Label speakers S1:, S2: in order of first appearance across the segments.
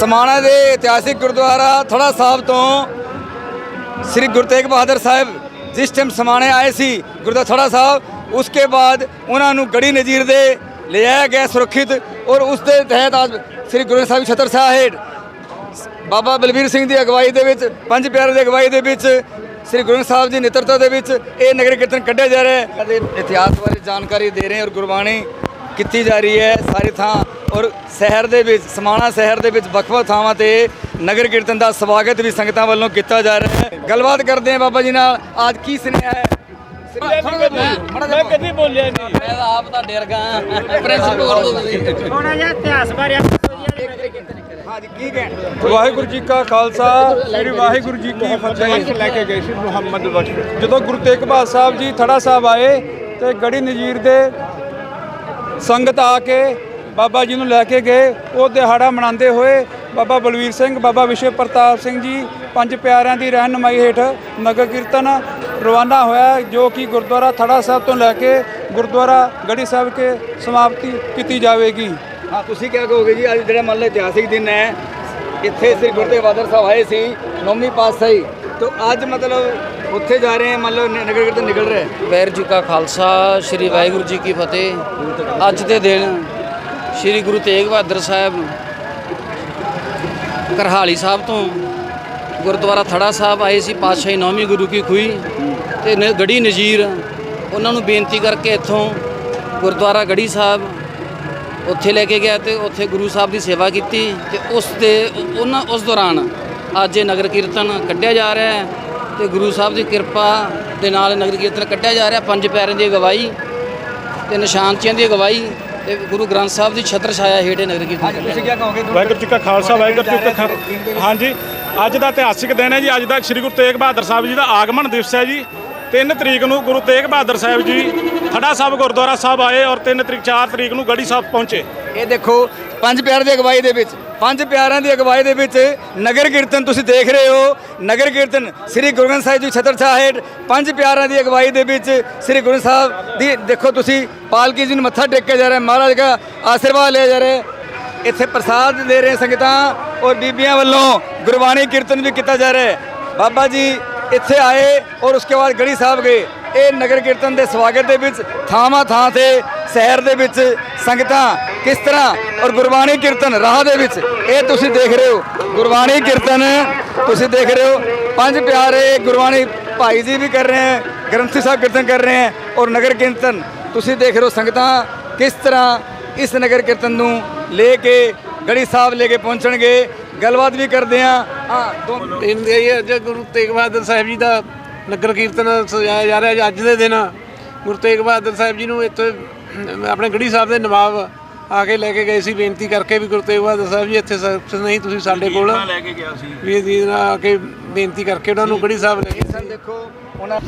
S1: ਸਮਾਣਾ ਦੇ ਇਤਿਹਾਸਿਕ ਗੁਰਦੁਆਰਾ ਥੜਾ ਸਾਹਿਬ ਤੋਂ ਸ੍ਰੀ ਗੁਰੂ ਤੇਗ ਬਹਾਦਰ ਸਾਹਿਬ ਜਿਸ ਟਾਈਮ ਸਮਾਣੇ ਆਏ ਸੀ, ਗੁਰਦੁਆਰਾ ਥੋੜਾ ਸਾਹਿਬ ਉਸਕੇ ਬਾਅਦ ਉਹਨਾਂ ਨੂੰ ਗੜੀ ਨਜ਼ੀਰ ਦੇ ਲਿਆਇਆ ਗਿਆ ਸੁਰੱਖਿਤ ਔਰ ਉਸ ਦੇ ਤਹਿਤ ਅੱਜ ਸ੍ਰੀ ਗੁਰੂ ਸਾਹਿਬ ਛਤਰ ਸਾਹਿਬ, ਬਾਬਾ ਬਲਵੀਰ ਸਿੰਘ ਦੀ ਅਗਵਾਈ ਦੇ ਵਿੱਚ, ਪੰਜ ਪਿਆਰੇ ਦੀ ਅਗਵਾਈ ਦੇ ਵਿੱਚ, ਸ੍ਰੀ ਗੁਰੂ ਸਾਹਿਬ ਜੀ ਨੇਤਰਤਾ ਦੇ ਵਿੱਚ ਇਹ ਨਗਰ ਕੀਰਤਨ ਕੱਢਿਆ ਜਾ ਰਿਹਾ ਹੈ। ਅਤੇ ਇਤਿਹਾਸ ਬਾਰੇ ਜਾਣਕਾਰੀ ਦੇ ਰਹੇ ਔਰ ਗੁਰਬਾਣੀ ਕੀਤੀ ਜਾ ਰਹੀ ਹੈ। ਸਾਰੀ ਥਾਂ ਔਰ ਸ਼ਹਿਰ ਦੇ ਵਿੱਚ ਸਮਾਣਾ ਸ਼ਹਿਰ ਦੇ ਵਿੱਚ ਵੱਖ-ਵੱਖ ਥਾਵਾਂ ਤੇ ਨਗਰ ਕੀਰਤਨ ਦਾ ਸਵਾਗਤ ਵੀ ਸੰਗਤਾਂ ਵੱਲੋਂ ਕੀਤਾ ਜਾ ਰਿਹਾ ਹੈ। ਗੱਲਬਾਤ ਕਰਦੇ ਹਾਂ ਬਾਬਾ ਜੀ ਨਾਲ। ਅੱਜ ਕੀ ਸੁਨੇਹਾ ਹੈ?
S2: ਮੈਂ ਕਦੀ ਬੋਲਿਆ ਨਹੀਂ।
S3: ਮੈਂ ਤਾਂ ਆਪ ਤਾਂ ਡਰ ਗਿਆ ਪ੍ਰਿੰਸੀਪਲ ਤੋਂ ਤੁਸੀਂ।
S2: ਥੋੜਾ ਜਿਹਾ ਇਤਿਹਾਸ ਬਾਰੇ
S1: ਹਾਂਜੀ ਕੀ ਕਹਿਣਾ?
S4: ਵਾਹਿਗੁਰੂ ਜੀ ਕਾ ਖਾਲਸਾ ਸ੍ਰੀ ਵਾਹਿਗੁਰੂ ਜੀ ਕੀ ਫਤਿਹ।
S2: ਲੈ ਕੇ ਗਏ ਸੀ ਮੁਹੰਮਦ ਬਖਸ਼।
S4: ਜਦੋਂ ਗੁਰੂ ਤੇਗ ਬਹਾਦਰ ਸਾਹਿਬ ਜੀ ਥੜਾ ਸਾਹਿਬ ਆਏ ਤੇ ਗੜੀ ਨਜੀਰ ਦੇ ਸੰਗਤ ਆ ਕੇ ਬਾਬਾ ਜੀ ਨੂੰ ਲੈ ਕੇ ਗਏ ਉਹ ਦਿਹਾੜਾ ਮਨਾਉਂਦੇ ਹੋਏ ਬਾਬਾ ਬਲਵੀਰ ਸਿੰਘ ਬਾਬਾ ਵਿਸ਼ੇ ਪ੍ਰਤਾਪ ਸਿੰਘ ਜੀ ਪੰਜ ਪਿਆਰਿਆਂ ਦੀ ਰਹਿਨੁਮਾਈ ਹੇਠ ਨਗਰ ਕੀਰਤਨ ਰਵਾਨਾ ਹੋਇਆ ਜੋ ਕਿ ਗੁਰਦੁਆਰਾ ਥੜਾ ਸਾਹਿਬ ਤੋਂ ਲੈ ਕੇ ਗੁਰਦੁਆਰਾ ਗੜੀ ਸਾਹਿਬ ਕੇ ਸਮਾਪਤੀ ਕੀਤੀ ਜਾਵੇਗੀ।
S1: ਹਾਂ ਤੁਸੀਂ ਕਿਆ ਕਹੋਗੇ ਜੀ? ਅੱਜ ਜਿਹੜਾ ਮੰਨ ਲਓ ਇਤਿਹਾਸਿਕ ਦਿਨ ਹੈ ਇੱਥੇ ਸ੍ਰੀ ਗੁਰੂ ਤੇਗ ਬਹਾਦਰ ਸਾਹਿਬ ਆਏ ਸੀ ਨੌਵੀਂ ਪਾਤਸ਼ਾਹੀ। ਤੋਂ ਅੱਜ ਮਤਲਬ ਉੱਥੇ ਜਾ ਰਹੇ ਹਾਂ ਮੰਨ ਲਓ ਨ- ਨਗਰ ਕੀਰਤਨ ਨਿਕਲ ਰਿਹਾ ਹੈ।
S3: ਵੈਰ ਜੀ ਕਾ ਖਾਲਸਾ ਸ੍ਰੀ ਵਾਹਿਗੁਰੂ ਜੀ ਕੀ ਫਤਿਹ। ਅੱਜ ਦੇ ਦਿਨ ਸ੍ਰੀ ਗੁਰੂ ਤੇਗ ਬਹਾਦਰ ਸਾਹਿਬ ਕਰਹਾਲੀ ਸਾਹਿਬ ਤੋਂ ਗੁਰਦੁਆਰਾ ਥੜਾ ਸਾਹਿਬ ਆਏ ਸੀ, ਪਾਤਸ਼ਾਹੀ ਨੌਵੀਂ ਗੁਰੂ ਕੀ ਖੂਈ ਤੇ ਨ- ਗੜੀ ਨਜ਼ੀਰ, ਉਹਨਾਂ ਨੂੰ ਬੇਨਤੀ ਕਰਕੇ ਇੱਥੋਂ ਗੁਰਦੁਆਰਾ ਗੜੀ ਸਾਹਿਬ ਉੱਥੇ ਲੈ ਕੇ ਗਿਆ ਤੇ ਉੱਥੇ ਗੁਰੂ ਸਾਹਿਬ ਦੀ ਸੇਵਾ ਕੀਤੀ ਤੇ ਉਸ ਦੇ, ਉਹਨਾਂ, ਉਸ ਦੌਰਾਨ ਅੱਜ ਇਹ ਨਗਰ ਕੀਰਤਨ ਕੱਢਿਆ ਜਾ ਰਿਹਾ ਹੈ ਤੇ ਗੁਰੂ ਸਾਹਿਬ ਦੀ ਕਿਰਪਾ ਦੇ ਨਾਲ ਨਗਰ ਕੀਰਤਨ ਕੱਢਿਆ ਜਾ ਰਿਹਾ, ਪੰਜ ਪਿਆਰਿਆਂ ਦੀ ਅਗਵਾਈ ਤੇ ਨਿਸ਼ਾਨਚੀਆਂ ਦੀ ਅਗਵਾਈ ਤੇ ਗੁਰੂ ਗ੍ਰੰਥ ਸਾਹਿਬ ਦੀ ਛਤਰ ਛਾਇਆ ਹੇਠ ਇਹ ਨਗਰ ਕੀਰਤਨ
S1: ਹਾਂਜੀ ਤੁਸੀਂ ਕਿਆ ਕਹੋਗੇ
S5: ਵਾਹਿਗੁਰੂ ਜੀ ਕਾ ਖਾਲਸਾ ਵਾਹਿਗੁਰੂ ਜੀ ਕੀ ਫਤਿਹ ਹਾਂਜੀ ਅੱਜ ਦਾ ਇਤਿਹਾਸਿਕ ਦਿਨ ਹੈ ਜੀ। ਅੱਜ ਦਾ ਸ੍ਰੀ ਗੁਰੂ ਤੇਗ ਬਹਾਦਰ ਸਾਹਿਬ ਜੀ ਦਾ ਆਗਮਨ ਦਿਵਸ ਹੈ ਜੀ। 3 ਤਰੀਕ ਨੂੰ ਗੁਰੂ ਤੇਗ ਬਹਾਦਰ ਸਾਹਿਬ ਜੀ ਖੜਾ ਸਾਹਿਬ ਗੁਰਦੁਆਰਾ ਸਾਹਿਬ ਆਏ ਔਰ 3 ਤਰੀਕ 4 ਤਰੀਕ ਨੂੰ ਗੜੀ ਸਾਹਿਬ ਪਹੁੰਚੇ।
S1: ਇਹ ਦੇਖੋ, ਪੰਜ ਪਿਆਰਿਆਂ ਦੀ ਅਗਵਾਈ ਦੇ ਵਿੱਚ, ਪੰਜ ਪਿਆਰਾਂ ਦੀ ਅਗਵਾਈ ਦੇ ਵਿੱਚ ਨਗਰ ਕੀਰਤਨ ਤੁਸੀਂ ਦੇਖ ਰਹੇ ਹੋ। ਨਗਰ ਕੀਰਤਨ ਸ੍ਰੀ ਗੁਰੂ ਗ੍ਰੰਥ ਸਾਹਿਬ ਜੀ ਛਤਰ ਸਾਹਿਬ ਪੰਜ ਪਿਆਰਾਂ ਦੀ ਅਗਵਾਈ ਦੇ ਵਿੱਚ ਸ੍ਰੀ ਗੁਰੂ ਸਾਹਿਬ ਦੀ, ਦੇਖੋ ਤੁਸੀਂ, ਪਾਲਕੀ ਜੀ ਨੂੰ ਮੱਥਾ ਟੇਕਿਆ ਜਾ ਰਿਹਾ, ਮਹਾਰਾਜ ਦਾ ਆਸ਼ੀਰਵਾਦ ਲਿਆ ਜਾ ਰਿਹਾ। ਇੱਥੇ ਪ੍ਰਸਾਦ ਦੇ ਰਹੇ ਸੰਗਤਾਂ ਔਰ ਬੀਬੀਆਂ ਵੱਲੋਂ ਗੁਰਬਾਣੀ ਕੀਰਤਨ ਵੀ ਕੀਤਾ ਜਾ ਰਿਹਾ ਹੈ। ਬਾਬਾ ਜੀ ਇੱਥੇ ਆਏ ਔਰ ਉਸਕੇ ਬਾਅਦ ਗੜੀ ਸਾਹਿਬ ਗਏ। ਇਹ ਨਗਰ ਕੀਰਤਨ ਦੇ ਸਵਾਗਤ ਦੇ ਵਿੱਚ, ਥਾਵਾਂ ਥਾਂ ਤੇ, ਸ਼ਹਿਰ ਦੇ ਵਿੱਚ ਸੰਗਤਾਂ ਕਿਸ ਤਰ੍ਹਾਂ ਔਰ ਗੁਰਬਾਣੀ ਕੀਰਤਨ ਰਾਹ ਦੇ ਵਿੱਚ, ਇਹ ਤੁਸੀਂ ਦੇਖ ਰਹੇ ਹੋ। ਗੁਰਬਾਣੀ ਕੀਰਤਨ ਤੁਸੀਂ ਦੇਖ ਰਹੇ ਹੋ। ਪੰਜ ਪਿਆਰੇ ਗੁਰਬਾਣੀ ਭਾਈ ਜੀ ਵੀ ਕਰ ਰਹੇ ਹੈ, ਗ੍ਰੰਥੀ ਸਾਹਿਬ ਕੀਰਤਨ ਕਰ ਰਹੇ ਹੈ ਔਰ ਨਗਰ ਕੀਰਤਨ ਤੁਸੀਂ ਦੇਖ ਰਹੇ ਹੋ। ਸੰਗਤਾਂ ਕਿਸ ਤਰ੍ਹਾਂ ਇਸ ਨਗਰ ਕੀਰਤਨ ਨੂੰ ਲੈ ਕੇ, ਗੜੀ ਸਾਹਿਬ ਲੈ ਕੇ ਪਹੁੰਚਣਗੇ ਗੱਲਬਾਤ ਵੀ ਕਰਦੇ ਹਾਂ ਹਾਂ ਦੋ
S2: ਇਹ ਅੱਜ ਗੁਰੂ ਤੇਗ ਬਹਾਦਰ ਸਾਹਿਬ ਜੀ ਦਾ ਨਗਰ ਕੀਰਤਨ ਸਜਾਇਆ ਜਾ ਰਿਹਾ ਅੱਜ ਦੇ ਦਿਨ। ਗੁਰੂ ਤੇਗ ਬਹਾਦਰ ਸਾਹਿਬ ਜੀ ਨੂੰ ਇੱਥੇ ਆਪਣੇ ਗੜੀ ਸਾਹਿਬ ਦੇ ਨਵਾਬ ਆ ਕੇ ਲੈ ਕੇ ਗਏ ਸੀ ਬੇਨਤੀ ਕਰਕੇ ਵੀ ਗੁਰੂ ਤੇਗ ਬਹਾਦਰ ਸਾਹਿਬ ਜੀ ਇੱਥੇ ਸ- ਨਹੀਂ ਤੁਸੀਂ ਸਾਡੇ ਕੋਲ।
S5: ਲੈ ਕੇ ਗਿਆ ਸੀ।
S2: ਵੀ ਜੀ ਨਾਲ ਆ ਕੇ ਬੇਨਤੀ ਕਰਕੇ ਉਹਨਾਂ ਨੂੰ ਗੜੀ ਸਾਹਿਬ ਲੈ ਗਏ
S1: ਸਨ ਦੇਖੋ ਉਹਨਾਂ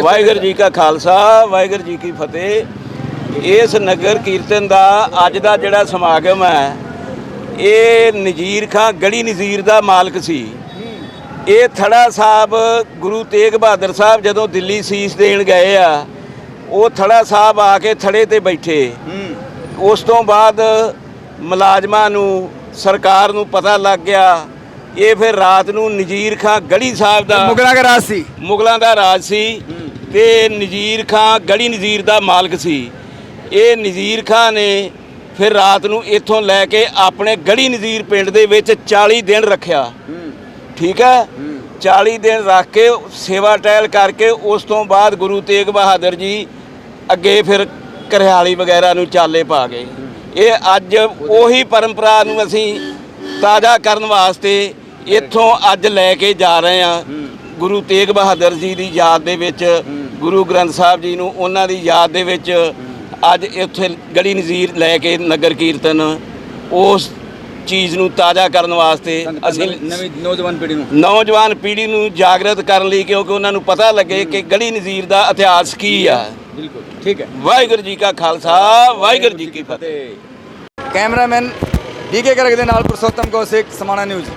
S6: ਵਾਹਿਗੁਰੂ ਜੀ ਕਾ ਖਾਲਸਾ ਵਾਹਿਗੁਰੂ ਜੀ ਕੀ ਫਤਿਹ। ਇਸ ਨਗਰ ਕੀਰਤਨ ਦਾ ਅੱਜ ਦਾ ਜਿਹੜਾ ਸਮਾਗਮ ਹੈ ਇਹ ਨਜੀਰ ਖਾਂ ਗੜੀ ਨਜ਼ੀਰ ਦਾ ਮਾਲਕ ਸੀ। ਇਹ ਥੜਾ ਸਾਹਿਬ ਗੁਰੂ ਤੇਗ ਬਹਾਦਰ ਸਾਹਿਬ ਜਦੋਂ ਦਿੱਲੀ ਸੀਸ ਦੇਣ ਗਏ ਆ ਉਹ ਥੜਾ ਸਾਹਿਬ ਆ ਕੇ ਥੜੇ ਤੇ ਬੈਠੇ। ਉਸ ਤੋਂ ਬਾਅਦ ਮੁਲਾਜ਼ਮਾਂ ਨੂੰ ਸਰਕਾਰ ਨੂੰ ਪਤਾ ਲੱਗ ਗਿਆ। ਇਹ ਫਿਰ ਰਾਤ ਨੂੰ ਨਜੀਰ ਖਾਂ ਗੜੀ ਸਾਹਿਬ ਦਾ
S1: ਮੁਗਲਾਂ ਦਾ ਰਾਜ ਸੀ।
S6: ਮੁਗਲਾਂ ਦਾ ਰਾਜ ਸੀ। ਤੇ ਨਜੀਰ ਖਾਂ, ਗੜੀ ਨਜ਼ੀਰ ਦਾ ਮਾਲਕ ਸੀ। ਇਹ ਨਜ਼ੀਰ ਖਾਂ ਨੇ ਫਿਰ ਰਾਤ ਨੂੰ ਇੱਥੋਂ ਲੈ ਕੇ ਆਪਣੇ ਗੜੀ ਨਜ਼ੀਰ ਪਿੰਡ ਦੇ ਵਿੱਚ 40 ਦਿਨ ਰੱਖਿਆ। ਠੀਕ ਹੈ? 40 ਦਿਨ ਰੱਖ ਕੇ ਸੇਵਾ ਟਹਿਲ ਕਰਕੇ ਉਸ ਤੋਂ ਬਾਅਦ ਗੁਰੂ ਤੇਗ ਬਹਾਦਰ ਜੀ ਅੱਗੇ ਫਿਰ ਕਰਹਾਲੀ ਵਗੈਰਾ ਨੂੰ ਚਾਲੇ ਪਾ ਗਏ। ਇਹ ਅੱਜ ਉਹੀ ਪਰੰਪਰਾ ਨੂੰ ਅਸੀਂ ਤਾਜ਼ਾ ਕਰਨ ਵਾਸਤੇ ਇੱਥੋਂ ਅੱਜ ਲੈ ਕੇ ਜਾ ਰਹੇ ਹਾਂ। ਗੁਰੂ ਤੇਗ ਬਹਾਦਰ ਜੀ ਦੀ ਯਾਦ ਦੇ ਵਿੱਚ ਗੁਰੂ ਗ੍ਰੰਥ ਸਾਹਿਬ ਜੀ ਨੂੰ ਉਹਨਾਂ ਦੀ ਯਾਦ ਦੇ ਵਿੱਚ ਅੱਜ ਇੱਥੇ ਗੜੀ ਨਜ਼ੀਰ ਲੈ ਕੇ ਨਗਰ ਕੀਰਤਨ ਉਸ ਚੀਜ਼ ਨੂੰ ਤਾਜ਼ਾ ਕਰਨ ਵਾਸਤੇ ਅਸੀਂ
S1: ਨਵੀਂ ਨੌਜਵਾਨ ਪੀੜ੍ਹੀ ਨੂੰ।
S6: ਨੌਜਵਾਨ ਪੀੜ੍ਹੀ ਨੂੰ ਜਾਗਰਤ ਕਰਨ ਲਈ ਕਿਉਂਕਿ ਉਹਨਾਂ ਨੂੰ ਪਤਾ ਲੱਗੇ ਕਿ ਗੜੀ ਨਜ਼ੀਰ ਦਾ ਇਤਿਹਾਸ ਕੀ ਆ।
S1: ਬਿਲਕੁਲ ਠੀਕ ਹੈ।
S6: ਵਾਹਿਗੁਰੂ ਜੀ ਕਾ ਖਾਲਸਾ ਵਾਹਿਗੁਰੂ ਜੀ ਕੀ ਫਤਿਹ।
S1: ਕੈਮਰਾਮੈਨ ਡੀਕੇ ਕਰਕ ਦੇ ਨਾਲ ਪੁਰਸ਼ੋਤਮ ਕੌਸ਼ਿਕ ਸਮਾਣਾ ਨਿਊਜ਼।